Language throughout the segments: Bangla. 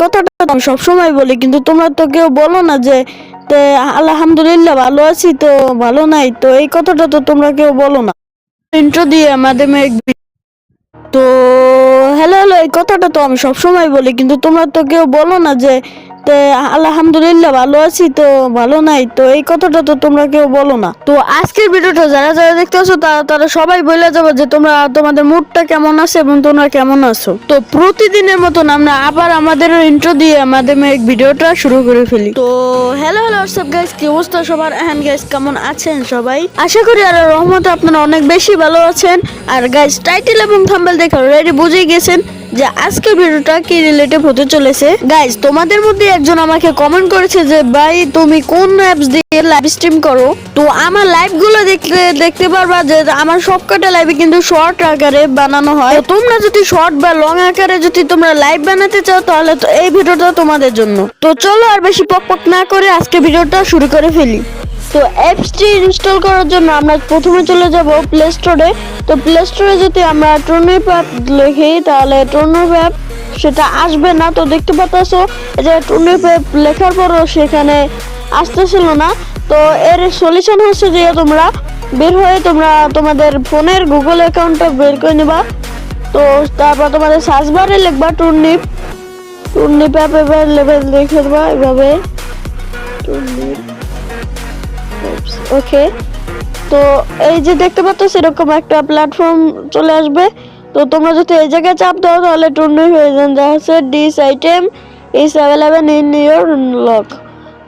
কথাটা আমি সবসময় বলি, কিন্তু তোমরা তো কেউ বলো না যে আলহামদুলিল্লাহ ভালো আছি তো ভালো নাই, তো এই কথাটা তো তোমরা কেউ বলো না। ইন্ট্রো দিয়ে আমাদের তো হ্যালো হ্যালো, এই কথাটা তো আমি সবসময় বলি, কিন্তু তোমরা তো কেউ বলো না যে আলহামদুলিল্লাহ ভালো আছি, তো ভালো নাই, তো এই কথাটা তো তোমরা কেউ বলো না। তো আজকের ভিডিওটা যারা যারা দেখতে আছো, তারা তারা সবাই বলে যাবে যে তোমরা তোমাদের মুডটা কেমন আছে এবং তোমরা কেমন আছো। তো প্রতিদিনের মতন আমরা আবার আমাদের ইন্ট্রো দিয়ে আমাদের ভিডিওটা শুরু করে ফেলি। তো হ্যালো হ্যালো হোয়াটসঅ্যাপ গাইস কি অবস্থা সবার? হ্যান্ড গাইস কেমন আছেন সবাই? আশা করি আর রহমতে আপনারা অনেক বেশি ভালো আছেন। আর গাইস টাইটেল এবং থাম্বেল দেখে অলরেডি বুঝেই গেছেন যে আজকের ভিডিওটা কি রিলেটিভ হতে চলেছে? গাইস তোমাদের মধ্যে একজন আমাকে কমেন্ট করেছে যে, ভাই, তুমি কোন অ্যাপস দিয়ে লাইভ স্ট্রিম করো? তো আমার লাইভগুলো দেখতে দেখতে পারবা যে আমার সবকটা লাইভে কিন্তু শর্ট আকারে বানানো হয়। তোমরা যদি শর্ট বা লং আকারে যদি তোমরা লাইভ বানাতে চাও, তাহলে তো এই ভিডিওটা তোমাদের জন্য। তো চলো আর বেশি পক পক না করে আজকে ভিডিওটা শুরু করে ফেলি। তো অ্যাপসটি ইনস্টল করার জন্য আমরা প্রথমে চলে যাব প্লে স্টোরে তো প্লে স্টোরে যদি আমরা টর্নিপ অ্যাপ লিখি, তাহলে টর্নিপ অ্যাপ সেটা আসবে না। তো দেখতে পাচ্ছ যে টর্নিপ অ্যাপ লেখার পরও সেখানে আসতেছিল না। তো এর সলিউশন হচ্ছে যে তোমরা বের হয়ে তোমরা তোমাদের ফোনের গুগল অ্যাকাউন্টটা বের করে নেবা। তো তারপর তোমাদের সার্চ বারে লিখবা টুর্নিপ টুর্নিপ অ্যাপ এবার লেভেল লিখে দেবা এভাবে। ওকে তো এই যে দেখতে পাচ্ছ, সেরকম একটা প্ল্যাটফর্ম চলে আসবে। তো তোমরা যদি এই জায়গায় চাপ দাও, তাহলে টুর্নি হয়ে যান দেখা যাচ্ছে this item is available in your lock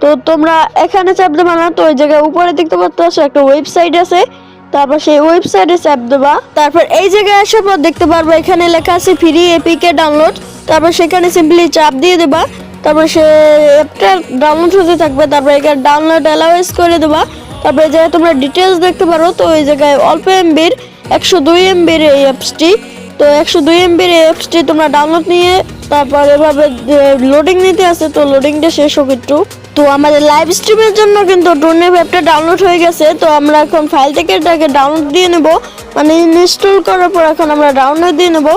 তো তোমরা এখানে চাপ দেবা না, তো ওই জায়গায় উপরে দেখতে পাচ্ছ একটা ওয়েবসাইট আছে। তারপর সেই ওয়েবসাইটে চাপ দেবা। তারপর এই জায়গায় আসার পর দেখতে পারব, এখানে লেখা আছে ফ্রি এপিকে ডাউনলোড তারপর সেখানে সিম্পলি চাপ দিয়ে দেবা। তারপর সে অ্যাপটা ডাউনলোড হতে থাকবে। তারপর এখানে ডাউনলোড অ্যালাউয়েস করে দেবা। তারপরে জায়গায় তোমরা ডিটেলস দেখতে পারো, তো এই জায়গায় অল্প এমবির একশো দুই এমবির এই অ্যাপসটি তো একশো দুই এমবির এই অ্যাপসটি তোমরা ডাউনলোড নিয়ে, তারপর এভাবে লোডিং নিতে আছে, তো লোডিংটা শেষ হোক একটু। তো আমাদের লাইভ স্ট্রিমের জন্য কিন্তু ড্রোনের অ্যাপটা ডাউনলোড হয়ে গেছে, তো আমরা এখন ফাইল থেকে এটাকে ডাউনলোড দিয়ে নেব। মানে ইনস্টল করার পর এখন আমরা ডাউনলোড দিয়ে নেব।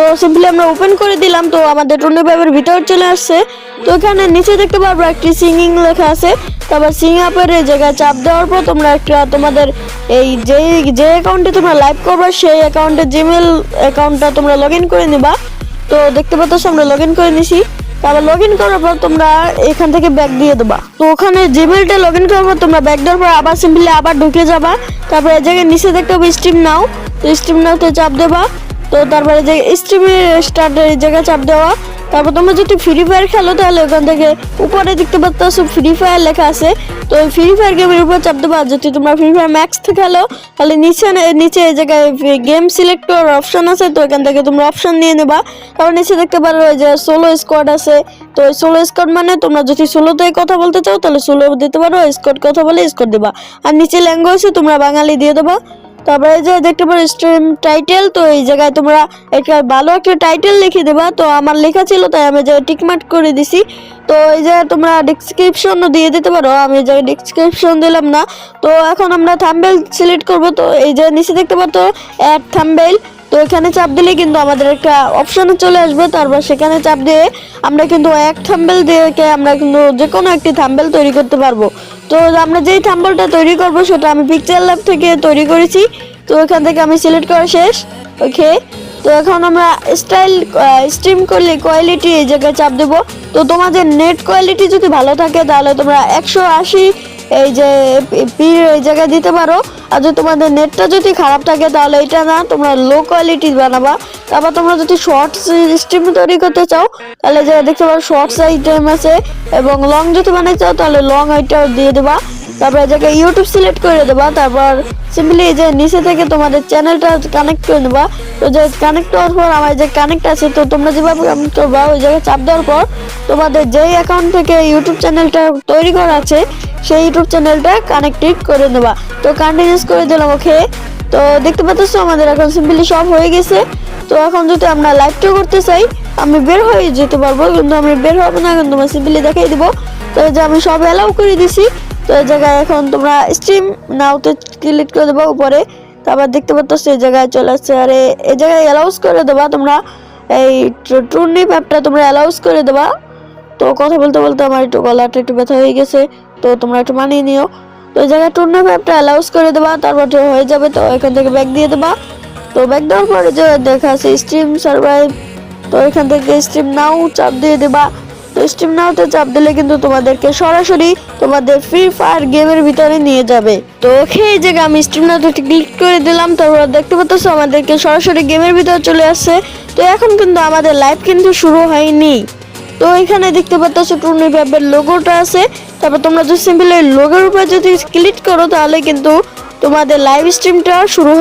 তো সিম্পলি আমরা ওপেন করে দিলাম, তো আমাদের টুর্নি অ্যাপের ভিতর চলে আসছে। তো এখানে নিচে দেখতে পারব একটি সিঙ্গিং লেখা আছে। তারপর সিং আপের এই জায়গায় চাপ দেওয়ার পর তোমরা একটা তোমাদের এই যে যে অ্যাকাউন্টে তোমরা লাইভ করবে, সেই অ্যাকাউন্টে জিমেল অ্যাকাউন্টটা তোমরা লগ করে নিবা। তো দেখতে পাচ্ছ আমরা লগ করে নিছি। তারপর লগ ইন করার পর তোমরা এখান থেকে ব্যাগ দিয়ে দেবা। তো ওখানে জিমেলটা লগ ইন করার পর তোমরা ব্যাগ দেওয়ার পর আবার সিম্পলি আবার ঢুকে যাবা। তারপর এই জায়গায় নিচে দেখতে হবে স্ট্রিম নাও তো স্ট্রিম নাওতে চাপ দেবা। তো তারপরে যে স্ট্রিমে স্টার্ট এই জায়গায় চাপ দেওয়া, তারপর তোমরা যদি ফ্রি ফায়ার খেলো তাহলে ওখান থেকে উপরে দেখতে পাচ্ছ ফ্রি ফায়ার লেখা আছে। তো ওই ফ্রি ফায়ার গেমের উপর চাপ দেবা আর যদি তোমরা ফ্রি ফায়ার ম্যাক্স খেলো, তাহলে নিচে নিচে এই জায়গায় গেম সিলেক্ট করার অপশন আছে, তো এখান থেকে তোমরা অপশন নিয়ে নেবা। তারপর নিচে দেখতে পারো যে সোলো স্কোয়াড আছে, তো ওই সোলো স্কোয়াড মানে তোমরা যদি সোলোতে কথা বলতে চাও, তাহলে সোলো দিতে পারো স্কোয়াড কথা বলে স্কোয়াড দেবা। আর নিচে ল্যাঙ্গুয়েজে তোমরা বাঙালি দিয়ে দেবা। তারপরে যে দেখতে পারো স্ট্রিম টাইটেল তো এই জায়গায় তোমরা একটা ভালো একটা টাইটেল লিখে দেবা। তো আমার লেখা ছিল, তাই আমি যে টিকমার্ট করে দিছি। তো এই জায়গায় তোমরা ডিসক্রিপশনও দিয়ে দিতে পারো, আমি এই জায়গায় ডিসক্রিপশন দিলাম না। তো এখন আমরা থাম্বেল সিলেক্ট করব। তো এই জায়গায় নিচে দেখতে পাচ্ছ অ্যাড থাম্বেল তো এখানে চাপ দিলে কিন্তু আমাদের একটা অপশানে চলে আসবে। তারপর সেখানে চাপ দিয়ে আমরা কিন্তু এক থাম্বেল দিয়ে আমরা কিন্তু যে কোনো একটি থাম্বেল তৈরি করতে পারব। তো আমরা যেই থাম্বেলটা তৈরি করব সেটা আমি পিকচার ল্যাব থেকে তৈরি করেছি। তো এখান থেকে আমি সিলেক্ট করা শেষ। ওকে তো এখন আমরা স্টাইল স্ট্রিম করলে কোয়ালিটি এই জায়গায় চাপ দেবো। তো তোমাদের নেট কোয়ালিটি যদি ভালো থাকে তাহলে তোমরা একশো আশি এই যে, পির এই জায়গায় দিতে পারো। আর যদি তোমাদের নেটটা যদি খারাপ থাকে, তাহলে এটা না, তোমরা লো কোয়ালিটি বানাবা। তারপর তোমরা যদি শর্টস স্ট্রিম তৈরি করতে চাও, তাহলে যে দেখতে পারো শর্টস আইটেম আছে। এবং লং যদি বানাতে চাও, তাহলে লং আইটেম দিয়ে দেবা। তারপর এই জায়গায় ইউটিউব সিলেক্ট করে দেবা। তারপর সিম্পলি এই যে নিচে থেকে তোমাদের চ্যানেলটা কানেক্ট করে নেবা। তো যে কানেক্ট হওয়ার পর আমার যে কানেক্ট আছে, তো তোমরা যেভাবে করবা, ওই জায়গায় চাপ দেওয়ার পর তোমাদের যেই অ্যাকাউন্ট থেকে ইউটিউব চ্যানেলটা তৈরি করা আছে, সেই ইউটিউব চ্যানেলটা কানেক্টেড করে নেবা। তো কন্টিনিউস করে দিলাম ওকে তো দেখতে পাচ্ছ আমাদের এখন সিম্পলি সব হয়ে গেছে। তো এখন যদি আমরা লাইভটা করতে চাই, আমি বের হয়ে যেতে পারব, কিন্তু আমি বের হব না, কিন্তু আমি সিম্পলি দেখাই দিব। তো যে আমি সব অ্যালাউ করে দিছি। তো এই জায়গায় এখন তোমরা স্ট্রিম নাওতে ক্লিক করে দেবো উপরে, তারপর দেখতে পাচ্ছ এই জায়গায় চলে আসছে। আর এই জায়গায় অ্যালাউস করে দেবা তোমরা, এই টুর্নি অ্যাপটা তোমরা অ্যালাউস করে দেবা। তো কথা বলতে বলতে আমার একটু গলাটা একটু ব্যথা হয়ে গেছে, তো তোমরা একটু মানিয়ে নিও। তো এই জায়গায় টুর্নি ম্যাপটা অ্যালাউস করে দেবা, তারপর হয়ে যাবে তো এখান থেকে ব্যাগ দিয়ে দেবা। তো ব্যাগ দেওয়ার পরে যে দেখা আছে স্ট্রিম সার্ভাইভ তো এখান থেকে স্ট্রিম নাও চাপ দিয়ে দেবা। তো স্ট্রিম নাওতে চাপ দিলে কিন্তু তোমাদেরকে সরাসরি তোমাদের ফ্রি ফায়ার গেমের ভিতরে নিয়ে যাবে। তো এই জায়গায় আমি স্ট্রিম নাওতে ক্লিক করে দিলাম তারপর দেখতে পাচ্ছ আমাদেরকে সরাসরি গেমের ভিতরে চলে আসছে। তো এখন কিন্তু আমাদের লাইভ কিন্তু শুরু হয়নি। তো এখানে দেখতে পাচ্ছ টুর্নি ভ্যাবের লোগোটা আছে। তারপর তোমরা যদি সিম্পল লোগোর উপর যদি ক্লিক করো, তাহলে কিন্তু তোমাদের লাইভ স্ট্রিমটা শুরু